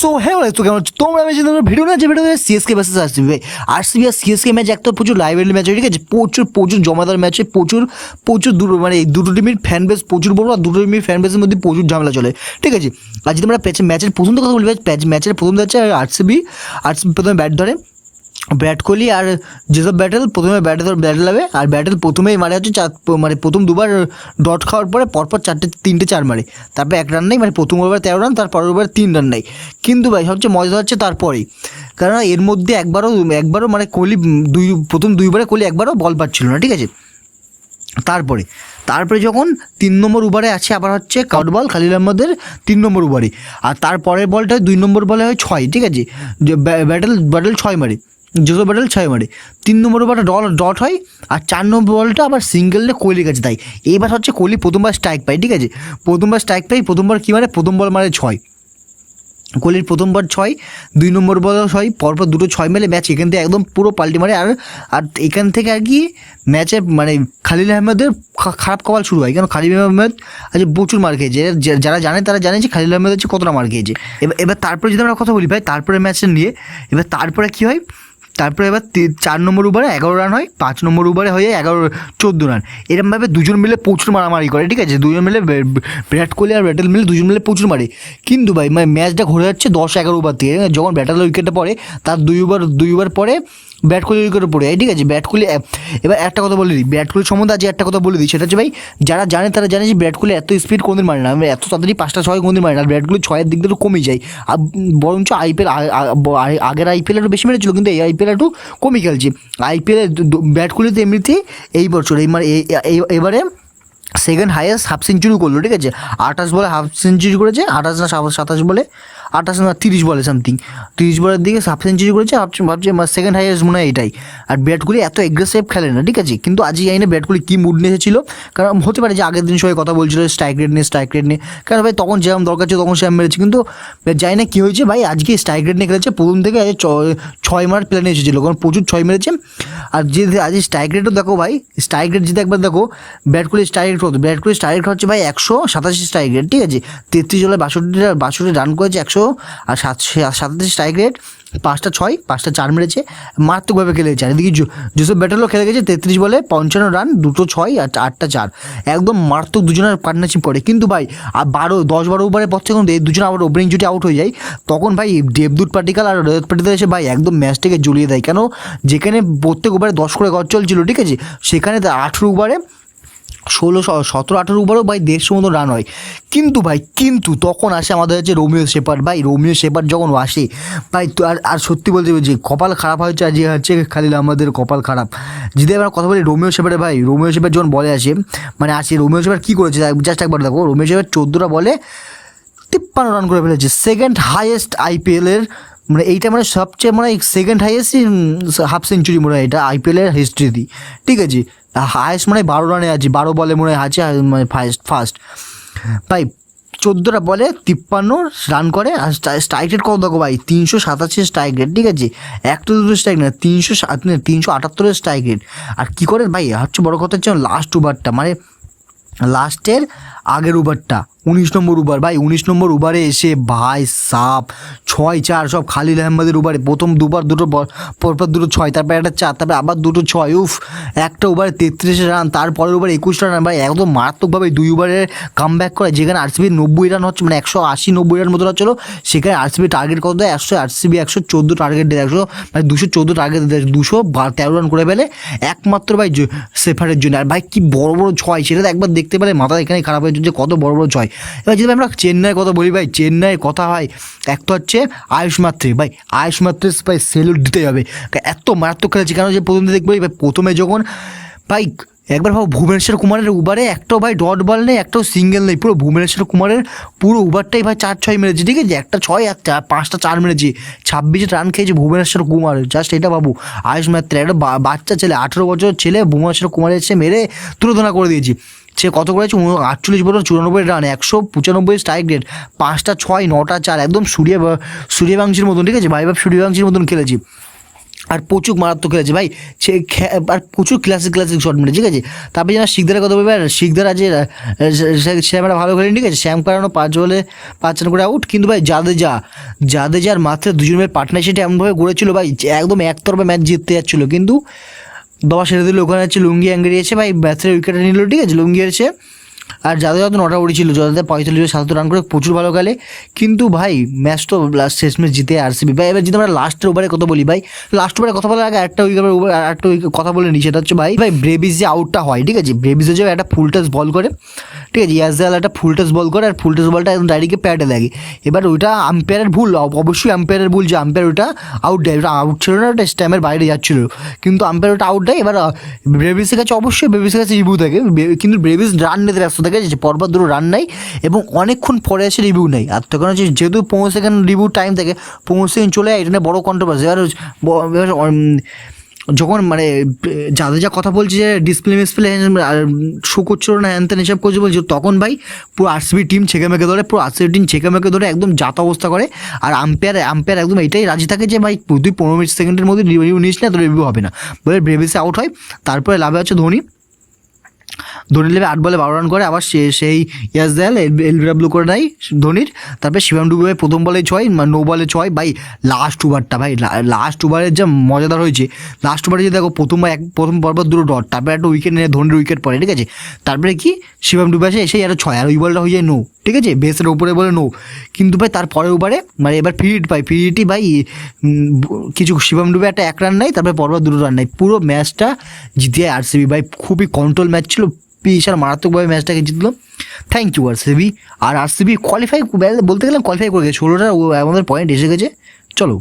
So হ্যাঁ তো কেমন? তোমরা আমি তোমরা ভিডিও না, যে ভিডিও সিএসকে ভার্সেস আরসিবি ভাই আরসিবি আর সিএসকে ম্যাচ একটা প্রচুর লাইব্রেরি ম্যাচ হয়, ঠিক আছে প্রচুর প্রচুর জমাদার ম্যাচে প্রচুর প্রচুর দুটো মানে এই দুটো টিমের ফ্যান বেস প্রচুর বড়, আর দুটো টিমের ফ্যান বেসের মধ্যে প্রচুর ঝামেলা চলে, ঠিক আছে আর যদি আমরা ম্যাচের প্রথম কথা বলি ম্যাচের প্রথম হচ্ছে আরসিবি আরসিবি প্রথমে ব্যাট ধরে বিরাট কোহলি আর যেসব ব্যাটেল প্রথমে ব্যাটে ব্যাটেল হবে। আর ব্যাটেল প্রথমেই মারে হচ্ছে চার মানে প্রথম দুবার ডট খাওয়ার পরে পরপর চারটে, তিনটে, চার মারে। তারপরে এক রান নেই মানে প্রথম ওভার তেরো রান তার পরের ওভার তিন রান নেই। কিন্তু ভাই, সবচেয়ে মজা হচ্ছে তারপরেই। কারণ এর মধ্যে একবারও একবারও মানে কোহলি দুই, প্রথম দুইবারে কোহলি একবারও বল পাচ্ছিল না, ঠিক আছে? তারপরে তারপরে যখন তিন নম্বর ওভারে আছে আবার হচ্ছে কাউট বল খালিল আহমদের তিন নম্বর ওভারে। আর তারপরের বলটা দুই নম্বর বলে হয় ছয়, ঠিক আছে? ব্যাটেল ব্যাটেল ছয় মারে। জোসো ব্যাটেল ছয় মারে। তিন নম্বর ওভারটা ডল, ডট হয় আর চার নম্বর বলটা আবার সিঙ্গেলে কোহলির কাছে দেয়। এইবার হচ্ছে কোহলি প্রথমবার স্ট্রাইক পায়, ঠিক আছে? প্রথমবার স্ট্রাইক পাই প্রথমবার কী মারে? প্রথম বল মারে ছয়। কোহলির প্রথমবার ছয়, দুই নম্বর বল ছয়, পরপর দুটো ছয় মেলে ম্যাচ এখান থেকে একদম পুরো পাল্টি মারে আর আর এখান থেকে আর কি ম্যাচে মানে খালিল আহমেদের খারাপ কপাল শুরু হয়। কেন? খালিল আহমেদ আজ প্রচুর মার খেয়েছে। যারা জানে তারা জানে যে খালিল আহমেদ হচ্ছে কতটা মার খেয়েছে। এবার এবার তারপরে যদি আমরা কথা বলি ভাই, তারপরে ম্যাচটা নিয়ে, এবার তারপরে কী হয়? তারপরে এবার চার নম্বর ওভারে এগারো রান হয়, পাঁচ নম্বর ওভারে হয়ে এগারো, চোদ্দ রান। এরমভাবে দুজন মিলে প্রচুর মারামারি করে, ঠিক আছে? দুজন মিলে বিরাট কোহলি আর ব্যাটেল মিলে দুজন মিলে প্রচুর মারে। কিন্তু ভাই মানে ম্যাচটা ঘুরে যাচ্ছে দশ এগারো ওভার থেকে। যখন ব্যাটাল উইকেটটা পড়ে, তার দুই ওভার দুই ওভার পরে ব্যাট কোহলি উইকেটে পড়ে ঠিক আছে, ব্যাট কোহলি এবার একটা কথা বলে দিই। ব্যাট কোহলি সম্বন্ধে আজ একটা কথা বলে দিই। সেটা হচ্ছে ভাই, যারা জানে তারা জানে যে ব্যাট কোহলি এত স্পিড কোনদিন মারে না। এত তাড়াতাড়ি পাঁচটা ছয় কোনদিন মারে না। আর ব্যাট কোহলি ছয়ের দিক দিয়ে কমে যায়। আর বরঞ্চ আইপিএল আগের আইপিএল একটু বেশি মেরেছিল, কিন্তু এই আইপিএল একটু কমে খেলছে। আইপিএল ব্যাট কোহলি তো এমনিতেই এই বছর, এই মানে এবারে সেকেন্ড হাইয়েস্ট হাফ সেঞ্চুরি করল, ঠিক আছে? আঠাশ বলে হাফ সেঞ্চুরি করেছে, আঠাশ না সাত- সাতাশ বলে, আঠাশ না তিরিশ বলে সামথিং তিরিশ বলের দিকে হাফ সেঞ্চুরি করেছে, ভাবছি ভাবছি সেকেন্ড হাইয়েস্ট মনে হয় এটাই। আর বিরাট কোহলি এত এগ্রেসিভ খেলে না, ঠিক আছে? কিন্তু আজকে জানি না কোহলি কী মুড নিয়ে এসেছিল? কারণ হতে পারে যে আগের দিন সবাই কথা বলছিল স্ট্রাইক রেট নিয়ে স্ট্রাইক রেট নিয়ে। কারণ ভাই তখন যেরকম দরকার ছিল তখন সেরকম মেরেছে, কিন্তু জানি না কী হয়েছে ভাই, আজকে স্ট্রাইক রেট নিয়ে খেলেছে, প্রথম থেকে আজ ছয় মারার প্ল্যানে এসেছিল। কারণ প্রচুর ছয় মেরেছে। আর যে আজ স্ট্রাইক রেটও দেখো ভাই স্ট্রাইক রেট যদি একবার দেখো, ব্যাট কোহলি স্ট্রাইক রেট কত? ব্যাট কোহলি স্ট্রাইক রেট হচ্ছে ভাই একশো সাতাশি স্ট্রাইক রেট ঠিক আছে? তেত্রিশ জলে বাষট্টি বাষট্টি রান করেছে একশো আর সাতশো সাতাশি স্ট্রাইক রেট পাঁচটা ছয়, পাঁচটা চার মেরেছে, মারাত্মকভাবে খেলেছে। আর এদিকে জোসেফ ব্যাটেলও খেলে গেছে তেত্রিশ বলে পঞ্চান্ন রান, দুটো ছয় আর আটটা চার। একদম মারাত্মক দুজনের পার্টনারশিপ করে কিন্তু ভাই, আর বারো, দশ বারো ওভারের পর থেকে দুজন আবার ওপেনিং জুটি আউট হয়ে যায়। তখন ভাই দেবদূত পাটিকাল আর রজত পাটিকাল এসে ভাই একদম ম্যাচটাকে জ্বলিয়ে দেয়। কেন? যেখানে প্রত্যেক ওভারে দশ করে গড় চলছিল, ঠিক আছে? সেখানে আঠেরো ওভারে ষোলো সতেরো, আঠেরো ওভারও ভাই দেড়শো মতো রান হয়। কিন্তু ভাই, কিন্তু তখন আসে আমাদের হচ্ছে রোমিও শেপার ভাই, রোমিও শেপার যখন আসে, ভাই, তো আর আর সত্যি বলতে যে কপাল খারাপ হয়েছে আর যে হচ্ছে খালিল আমাদের কপাল খারাপ। যদি আমরা কথা বলি রোমিও শেপারে ভাই, রোমিও শেপার যখন বলে আসে মানে আসে, রোমিও শেপার কী করেছে জাস্ট একবার দেখো, রোমিও শেপার চোদ্দোটা বলে তিপ্পান্ন রান করে ফেলেছে। সেকেন্ড হাইয়েস্ট আইপিএলের মানে এইটা মানে সবচেয়ে মানে সেকেন্ড হাইয়েস্ট হাফ সেঞ্চুরি মনে হয় এটা আইপিএলের হিস্ট্রিতে ঠিক আছে? হাইয়েস্ট মানে বারো রানে আছে, বারো বলে মনে হয় আছে মানে ফার্স্ট ফার্স্ট ভাই, চোদ্দোটা বলে তিপ্পান্ন রান করে, আর স্ট্রাইক রেট কত দেখো ভাই? তিনশো সাতাশি স্ট্রাইক রেট ঠিক আছে? একটা দুটো স্ট্রাইক না তিনশো সাত তিনশো আটাত্তরের স্ট্রাইক রেট আর কী করে ভাই? হচ্ছে বড় কথা হচ্ছে লাস্ট ওভারটা মানে লাস্টের আগের ওভারটা উনিশ নম্বর ওভার ভাই, উনিশ নম্বর ওভারে এসে, ভাই সাপ, ছয়, চার সব খালিল আহমেদের ওভারে প্রথম দুবার দুটো পরপর দুটো ছয়, তারপর একটা চার, তারপরে আবার দুটো ছয়, উফ। একটা ওভারে তেত্রিশ রান, তারপরের ওভারে একুশ রান। ভাই একদম মারাত্মকভাবে দুই ওভারে কাম ব্যাক করে, যেখানে আরসিবি নব্বই রান হচ্ছে মানে একশো আশি, নব্বই রান মতো হচ্ছিল, সেখানে আরসিবি টার্গেট কত দেয়? একশো আরসিবি একশো চোদ্দ টার্গেট দেয়, একশো মানে দুশো চোদ্দ টার্গেট দেয়, দুশো তেরো রান করে ফেলে। একমাত্র ভাই সেফারের জন্য। আর ভাই, কি বড় বড় ছয়, সেটা তো একবার দেখতে পেলে মাথা এখানে খারাপ হয়ে যাচ্ছে কত বড় বড় ছয়। এবার যদি আমরা চেন্নাইয়ের কথা বলি ভাই, চেন্নাইয়ের কথা হয় এক তো হচ্ছে আয়ুষ মাত্রে ভাই আয়ুষ মাত্রে ভাই সেলুট দিতে হবে। এত মারাত্মক খেলেছে কেন যে প্রথম দেখব ভাই, প্রথমে যখন ভাই, একবার ভাবো ভুবনেশ্বর কুমারের উবারে একটাও ভাই ডট বল নেই, একটাও সিঙ্গেল নেই, পুরো ভুবনেশ্বর কুমারের পুরো উবারটাই ভাই চার, ছয় মেরেছে, ঠিক আছে? একটা ছয় আর চার পাঁচটা চার মেরেছে। ছাব্বিশে রান খেয়েছে ভুবনেশ্বর কুমার জাস্ট এটা বাবু আয়ুষ মাত্র একটা বাচ্চা ছেলে, আঠেরো বছর ছেলে ভুবনেশ্বর কুমারের এসে মেরে তুলোধনা করে দিয়েছি। সে কত করেছে? আটচল্লিশ বছর, চুরানব্বই রান, একশো পঁচানব্বই স্ট্রাইক রেট পাঁচটা ছয়, নটা চার, একদম সূর্য সূর্যবংশীর মতন, ঠিক আছে? ভাই ভাব সূর্যবংশীর মতন খেলেছি। আর প্রচুর মারাত্মক খেলেছে, ভাই। সে আর প্রচুর ক্লাসিক ক্লাসিক শট মেরে ঠিক আছে? তারপরে যেন শিখদারের কথা বলবে আর শিখদার আজ শ্যাম একটা ভালো খেলেনি, ঠিক আছে? শ্যাম কারণও পাঁচ বলে, পাঁচ রান করে আউট কিন্তু ভাই জাদেজা, জাদেজার মাত্র দুজনের পার্টনারশিপটা এমনভাবে গড়েছিল, ভাই একদম একতরফা ম্যাচ জিততে যাচ্ছিল। কিন্তু দবা সেরে দিল, ওখানে হচ্ছে লুঙ্গি অ্যাঙ্গেরিয়েছে ভাই, ব্যাথের উইকেটে নিল, ঠিক আছে? লুঙ্গি এসে আর যাদের যত নটা উড়েছিল যাদের পঁয়তাল্লিশ সাতাত্তর রান করে প্রচুর ভালো খেলে। কিন্তু ভাই ম্যাচ তো লাস্ট শেষ ম্যাচ জিতে আরসিবি ভাই, এবার যদি আমরা লাস্টের ওভারে কথা বলি, ভাই লাস্ট ওভারে কথা বলার আগে একটা উইকেট একটা কথা বলে নিই, সেটা হচ্ছে ভাই ভাই ব্রেবিস যে আউটটা হয়, ঠিক আছে? ব্রেভিসে যে একটা ফুল টাচ বল করে ঠিক আছে ইয়াসদাল একটা ফুল টাচ বল করে আর ফুল টাচ বলটা একদম ডাইরেক্টে প্যাডে লাগে। এবার ওইটা আম্পায়ারের ভুল, অব- অবশ্যই আম্পায়ারের ভুল যে আম্পায়ার ওটা আউট দেয় ওটা আউট ছিল না ওটা স্ট্যাম্পের বাইরে যাচ্ছিল। কিন্তু আম্পায়ার ওটা আউট দেয়, এবার ব্রেভিসের কাছে অবশ্যই ব্রেভিসের কাছে রিভিউ থাকে। কিন্তু ব্রেভিস রান নিতে ব্যস্ত থাকে, যে পরপর দুটো রান নেয় এবং অনেকক্ষণ পরে এসে রিভিউ নেয়। আর তখন হচ্ছে যেহেতু পনেরো সেকেন্ড রিভিউ টাইম থাকে, পনেরো সেকেন্ড চলে যায়, এটা নিয়ে বড় কন্ট্রোভার্সি এবার যখন মানে যাদের যা কথা বলছে যে ডিসপ্লে মিসপ্লে শো করছিল না, হ্যান ত্যান এসব করছে বলছিল তখন ভাই পুরো আরসিবি টিম ছেঁকে মেকে ধরে, পুরো আরসিবি টিম ছেঁকে মেকে ধরে একদম জাত অবস্থা করে, আর আম্পায়ার আম্পায়ার একদম এটাই রাজি থাকে যে ভাই তুই পনেরো মিনিট সেকেন্ডের মধ্যে রিভিউ নিস না তো রিভিউ হবে না। বলে ব্রেভিসে আউট হয়, তারপরে লাভে আছে ধোনি। ধোনি লেবে আট বলে বারো রান করে, আবার সে সেই ইয়াস দেয়াল এলবিডাব্লিউ করে নেয় ধোনির। তারপরে শিবাম ডুবে প্রথম বলে ছয় নো বলে ছয়। ভাই লাস্ট ওভারটা, ভাই লাস্ট ওভারের যা মজাদার হয়েছে লাস্ট ওভারে যদি দেখো প্রথম এক প্রথম পরপর দুটো ডট তারপরে একটা উইকেট নিয়ে ধোনির উইকেট পড়ে, ঠিক আছে? তারপরে কি? শিবাম ডুবে আসে এসেই আরও ছয়, আর ওই বলটা হয়ে যায় নো। ঠিক আছে? বেসের উপরে বলে নো। কিন্তু ভাই তার পরের ওভারে মানে এবার ফিরিট পাই ফিরিটি ভাই কিছু শিবম ডুবে একটা এক রান নাই তারপরে পরবার দুটো রান নাই পুরো ম্যাচটা জিতে আরসিবি ভাই, খুবই কন্ট্রোল ম্যাচ ছিল। বিশাল মারাত্মকভাবে ম্যাচটাকে জিতলো। থ্যাংক ইউ আরসিবি আর আর আরসিবি কোয়ালিফাই বলতে গেলাম কোয়ালিফাই করে গেছে। ষোলোটা আমাদের পয়েন্ট এসে গেছে। চলো.